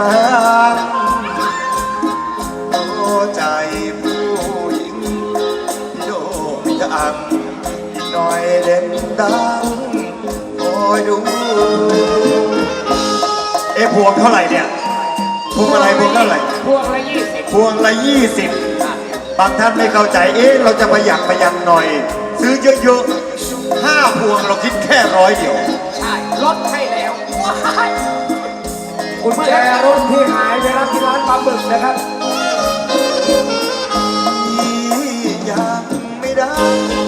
บ้างโอ้ใจผู้หญิงโดมจังอีกหน่อยเด่นดังคอยดู เอ๊ะพวงเท่าไหร่เนี่ยพวงอะไรพวงเท่าไหร่พวงละยี่สิบพวงละยี่สิบบางท่านไม่เข้าใจเอ๊ะเราจะประหยัดประหยัดหน่อย ซื้อเยอะๆห้าพวงเราคิดแค่ร้อยเดียว กุญแจรถที่หายไปรับที่ร้านปลาบึกนะครับยังไม่ได้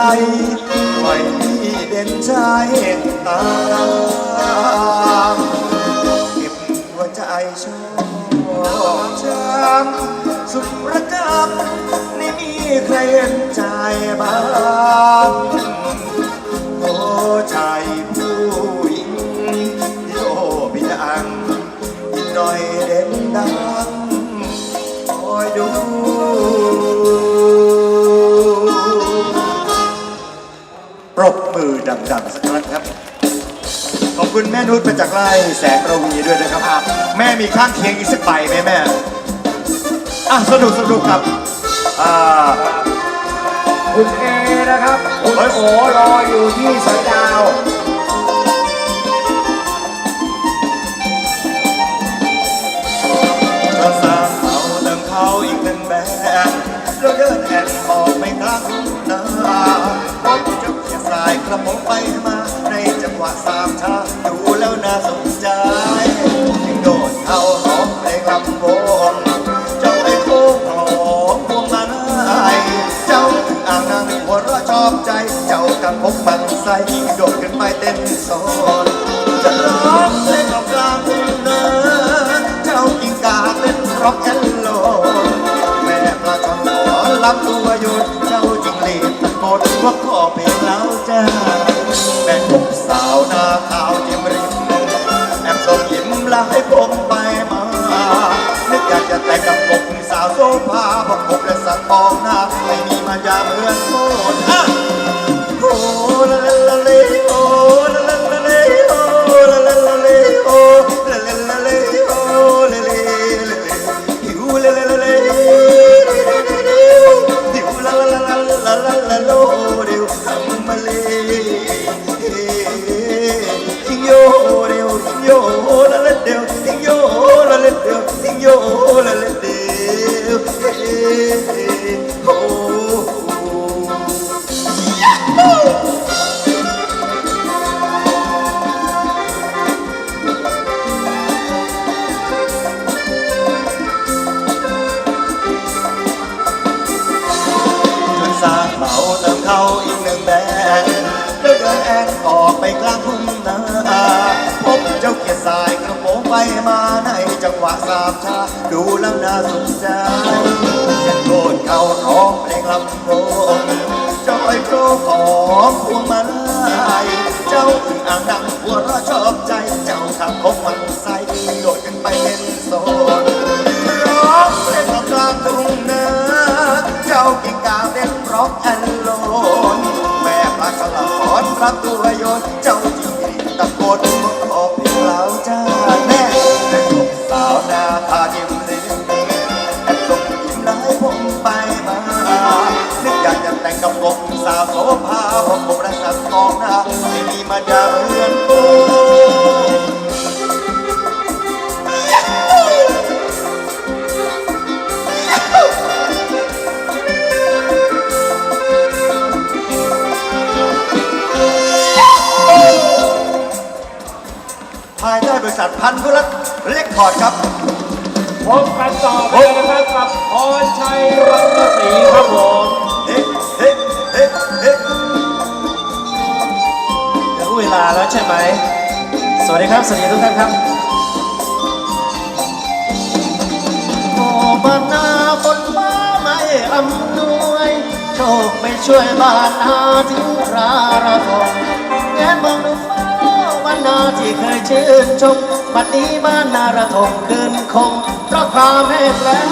ไว้ที่เด่นใจตาเก็บหัวใจชอบช้ำสุดระกำไม่มีใครเห็นใจบ้างโอ้ใจ รบมือดังๆสักครั้งครับ ขอบคุณแม่นุชมาจากไร่แสงระวีด้วยนะครับ แม่มีข้างเคียงอีกสักใบไหมแม่ อะสนุกสนุกครับอ่าคุณเอนะครับ คุณโอรออยู่ที่สอยดาวกระสางเขาเติมเขาอีกหนึ่งแบบแล้วเดินแอบออกไม่กลางนาพบ ระโปงไปมาในจังหวะสามชาดูแล้วน่าสนใจจึงโดดเข้าหอมเพลงลำวงเจ้าไอ้โค้งหอมพวงมาลัยเจ้าอ่างนางหัวเราะชอบใจ เจ้ากับพกบังไสโดดขึ้นไปเต้นโซนจะร้องเพลงกลางทุ่งนาเจ้ากิ่งกาเป็นร็อกแอนโลแม่ปลาช่อนขอรับตัวหยุด พบและสังทองหน้าไม่มีมายาเหมือนโคน กไปกลางทุ่งนาพบเจ้าเกียรติสายกระโปงไปมาในจังหวะสามชา ดูแล้วน่าสนใจยังโกนเขาร้องเพลงลำวงเจ้าไอ้โปรของพวงมาลัยเจ้าถึงอ่างดังหัวเราะชอบใจ เจ้าขับคบมันใส่โดดกันไปเป็นโซนร้องเพลงกลางทุ่งนาเจ้ากิ่งกาเต้นร็อกแอนโลน แม่ปละขอนรับตัวโยนเจ้าจิงหรีตะโกนว่าขอเพียงเล่าจ้าแม่แม่กบสาวหน้าตายิ้มลิ้มแอบส่งยิ้มไล้วให้ผมไปมานึกอยากจะแต่งกับกบสาวโสภาผมราะกบและสัตว์ทองหน้าไม่มีมาดาเหมือนกู ษัตริย์พันธุรัตเล็กคอร์ดครับพบกันต่อไปนะครับกับพรชัยรัตนศรีครับผมเอ๊ะเอ๊ะเอ๊ะเอ๊ะจะรู้เวลาแล้วใช่ไหม สวัสดีครับ สวัสดีทุกท่านครับโอบานนาฝนฟ้าไม่อำนวย โชคไม่ช่วยบ้านนาถึงราราทองแงนมองดู นาที่เคยชื่นชมบัดนี้บ้านนาระทมคืนคง เพราะความแห้งแล้ง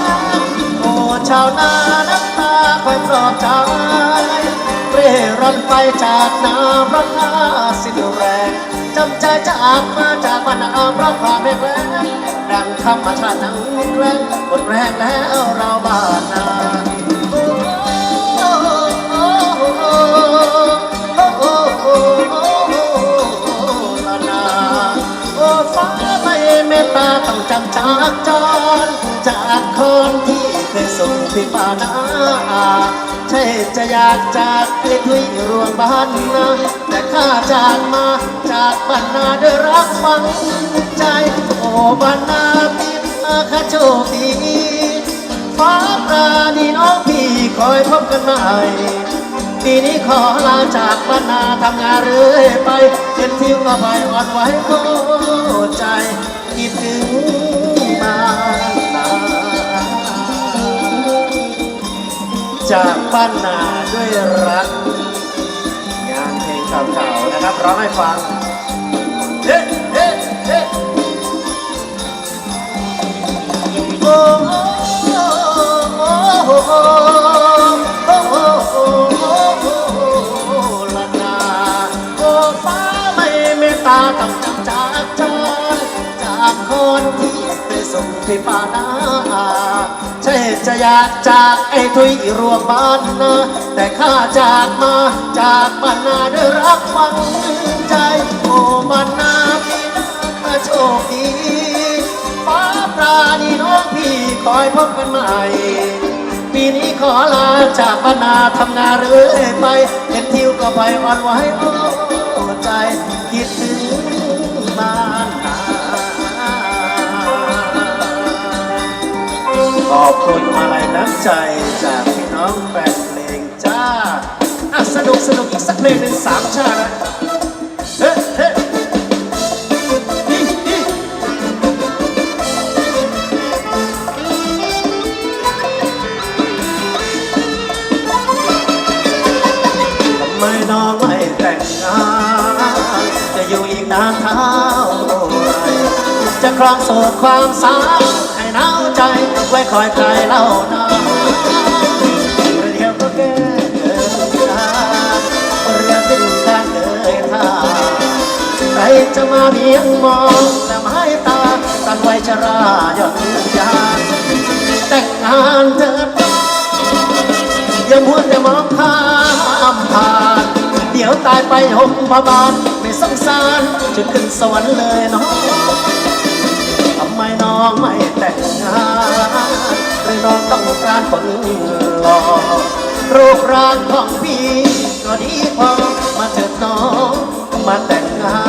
โอ้ชาวนาน้ำตาคอยปลอบใจเร่ร่อนไปจากนาเพราะข้าสิ้นแรงจำใจจากมาจากบ้านนาเพราะความแห้งแล้งดังคำมาชาตินังแกล้งหมดแรงแล้วเราบ้านนา เมตตาต้องจำจากจรจากคนที่เคยส่งพี่ปานาใช่จะอยากจากไอ้ทุยรวงบ้านนาแต่ข้าจากมาจากบ้านนาด้วยรักฝังใจ โอ้บ้านนาพี่มาข้าโชคดีฟ้าปราณีน้องพี่คอยพบกันใหม่ปีนี้ขอลาจากบ้านนาทำงานเรื่อยไปเห็นทิวก็ไปอ่อนไหวโอ้ใจ จากบ้านนาด้วยรัก งานเพลงเก่าๆนะครับร้องให้ฟังเฮ้เฮ้เฮ้โอโอโอ้ตาต้องจากจากจากคนที่ ส่งที่ป่านาใช่จะอยากจากไอ้ทุยรวมบ้านนาแต่ข้าจากมาจากบ้านนาด้วยรักฟังใจ โอ้บ้านนาพี่นาโชคดีฟ้าปราณีน้องพี่คอยพบกันใหม่ปีนี้ขอลาจากบ้านนาทำงานเรื่อยไปเห็นทิวก็ไปอ่อนไหวโอ้ใจคิดถึง คุณมาลัยน้ำใจจากพี่น้องแฟนเพลงจ้าอะสนุกสนุกอีกสักเพลงหนึ่งสามชาตินะเฮ้เฮ้ฮิฮิทำไมน้องไม่แต่งงานจะอยู่อีกนานเท่าไรจะครองโสดความสาว ใจไว้คอยใครเล่านาเรียวก็เกินเกินตาเรียกเป็นการเกินท่าใครจะมาเบียงมองแต่ไม้ตาตันไว้ชราย่อนยานแต่งงานเถิดน้ออย่ามัวแต่มองข้ามผ่านเดี๋ยวตายไปหกพบาลไม่สงสารจะขึ้นสวรรค์เลยน้อง น้องไม่แต่งงานหรือน้องต้องการคนหล่อรูปร่างของพี่ก็ดีพอมาเถิดน้องมาแต่งงาน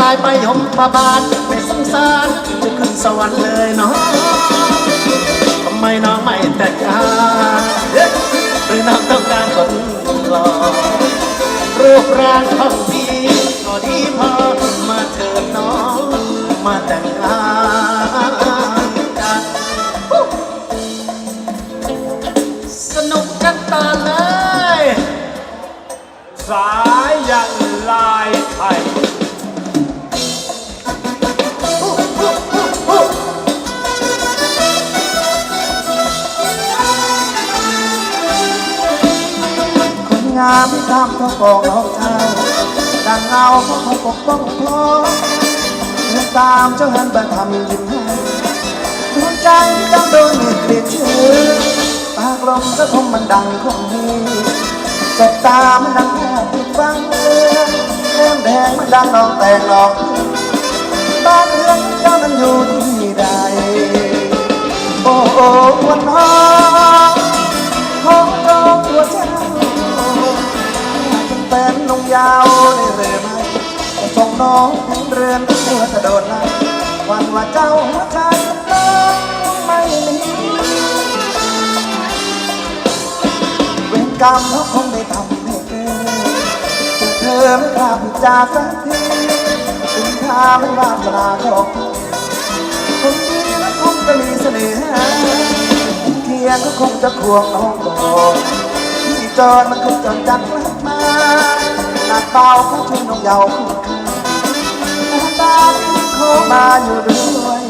ตายไปยมพบาลไม่สงสารจะขึ้นสวรรค์เลยน้องทำไมน้องไม่แต่งงานเอ๊ะหรือน้องต้องการคนหล่อรูปร่างของพี่ก็ดีพอมาเถิดน้องมาแต่งงานามที่ตามท้องกองน้องชายดังเงาเขาคงปกป้องพลอเดินตามเจ้าหันไปทำยิ้มให้ดวงใจต้องโดนมีเกลียดชื่อปากลมก็คงมันดังคงมีสบตามันดังแค่ติดฟังเรื่อแก้มแดงมันดังนองแต่งนองบ้านเรือนเจ้านั้นอยู่ที่ใดโอ้โอ้วัน น้องถึงเรือนเมื่อจะโดนไล่วันว่าเจ้าหัวใจน้องไม่มีเวรกรรมเขาคงได้ทำให้เกิดแต่เธอไม่กล้าพูดจาสักทีถึงข้าไม่ว่าจะลาก็คนดีและคงจะมีเสน่ห์เคียงก็คงจะควงน้องก่อนพี่จอนมันคงจอนจัดรักมาหนักเบาเขาช่วยน้องเยาว์คู่ค่าน้ำตาที่ขอมาอยู่ด้วย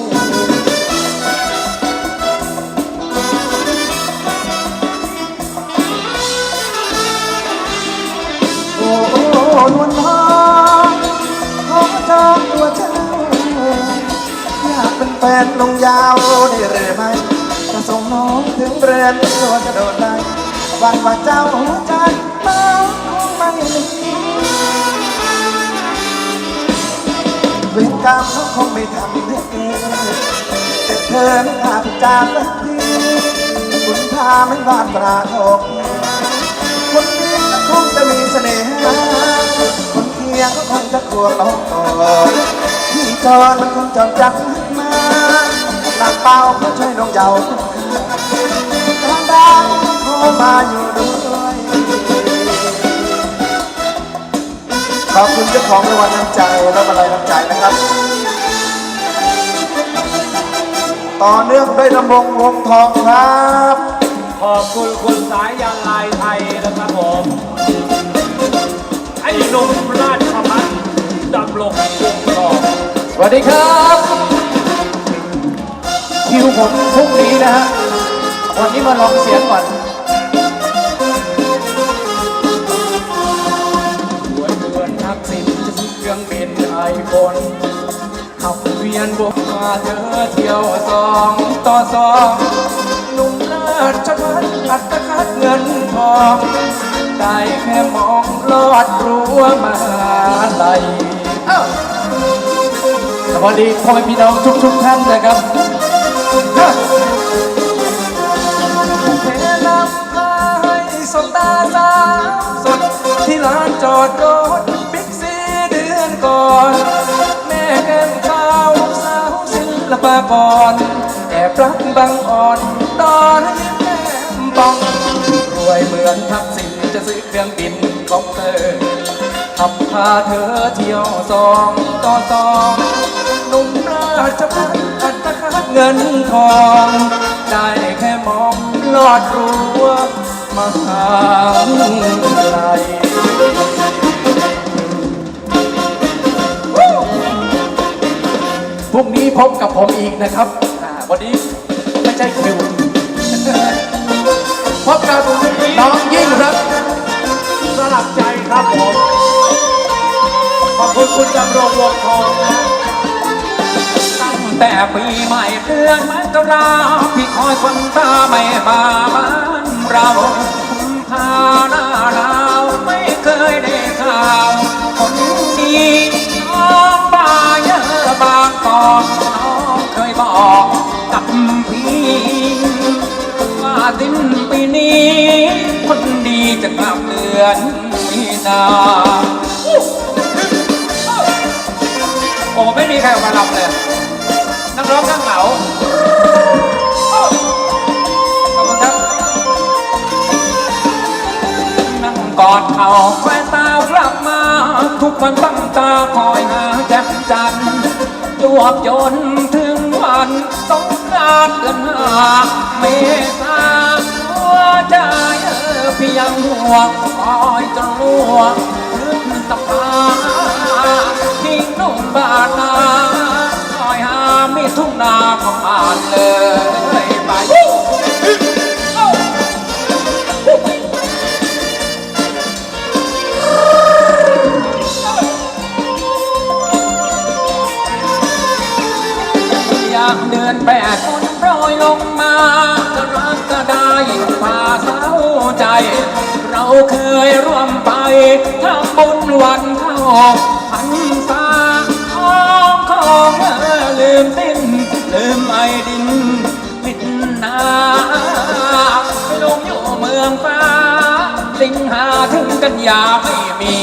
โอ้โอ้นวลทองขอจองตัวเจ้าอยากเป็นแฟนลงยาวได้หรือไม่จะส่งน้องถึงเรือนตัวจะโดดได้วันว่าเจ้าหัวใจเมาคงไม่ลืม กรรมเขาคงไม่ทำให้เกิดแต่เธอไม่อาจจากสักทีคุณพาไม่บานปราทอกคนดีก็คงจะมีเสน่ห์คนเคียงก็คงจะกลัวเราก่อนพี่จอนมันคงจอมจักมาหลักเป้าเขาช่วยน้องเยาว์ทางดาวโทรมาอยู่ จ้าของรางวัลน้ำใจและมาลัยน้ำใจนะครับ ต่อเนื่องด้วยลำวงวงทองครับ ขอบคุณคุณสายยันลายไทยนะครับผมไอ้หนุ่มราชพัฒน์ดำรงวงทองสวัสดีครับคิวผมพรุ่งนี้นะฮะวันนี้มาลองเสียงก่อน บนไอโฟนขับเวียนบกมาเธอเที่ยวสองต่อสองหนุ่มราชพัฒน์อัตคัดเงินทองได้แค่มองลอดรั้วมาลัยสวัสดีพ่อแม่พี่น้องทุกๆท่านนะครับฮะเทนำพาให้สบตาสาวสดที่ลานจอดรถ ศิลปากรแอบรักบังอ่อน ตอนยิ้มแก้มปอง รวยเหมือนทักษิณจะซื้อเครื่องบินของเธอขับพาเธอเที่ยวสองต่อสองหนุ่มราชพัฒน์อัตคัดเงินทอง ได้แค่มองลอดรั้วมหาลัย พรุ่งนี้พบกับผมอีกนะครับอ่าวันนี้ไม่ใช่คิว พบกับน้องยิ่งรักสลับใจครับผม ขอบคุณคุณดำรงวงทองนะตั้งแต่ปีใหม่เดือนมกราพี่คอยคนตาไม่มาบ้านเราคุมพาหน้าหนา จะกลับเดือนมีนาโอ้ไม่มีใครออกมาลำเลยนักร้องนั่งเหงาขอบคุณครับนั่งกอดเขาแควนตากลับมา ทุกวันตั้งตาคอยหาแจ็คจันจวบจนถึงวันสงกรานต์เดือนหาเมษาหัวใจ เออพี่ยังห่วงคอยจะล่วงถึงตะพาทิ้งนุ่มบาดนาคอยหามีทุ่งนาของผ่านเลยไปอยากเดือนแปดคนโปรยลงมา เราเคยร่วมไปทำบุญวันเข้าพันษาของของเออลืมสิ้นลืมไอดินพิดนาไปลงอยู่เมืองฟ้า สิงหาถึงกันยาไม่มี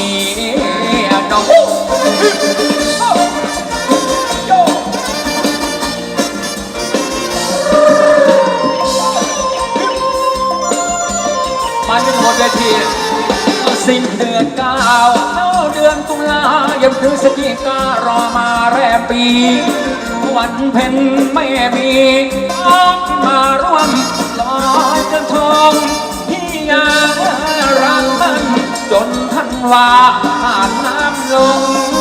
น้อง สิ้นเดือนเก้าเข้าเดือนตุลายังพฤศจิการอมาแรมปี วันเพ็ญไม่มีต้องมาร่วมลอยกระทงที่ยากรักมันจนทันว่าผ่านน้ำลง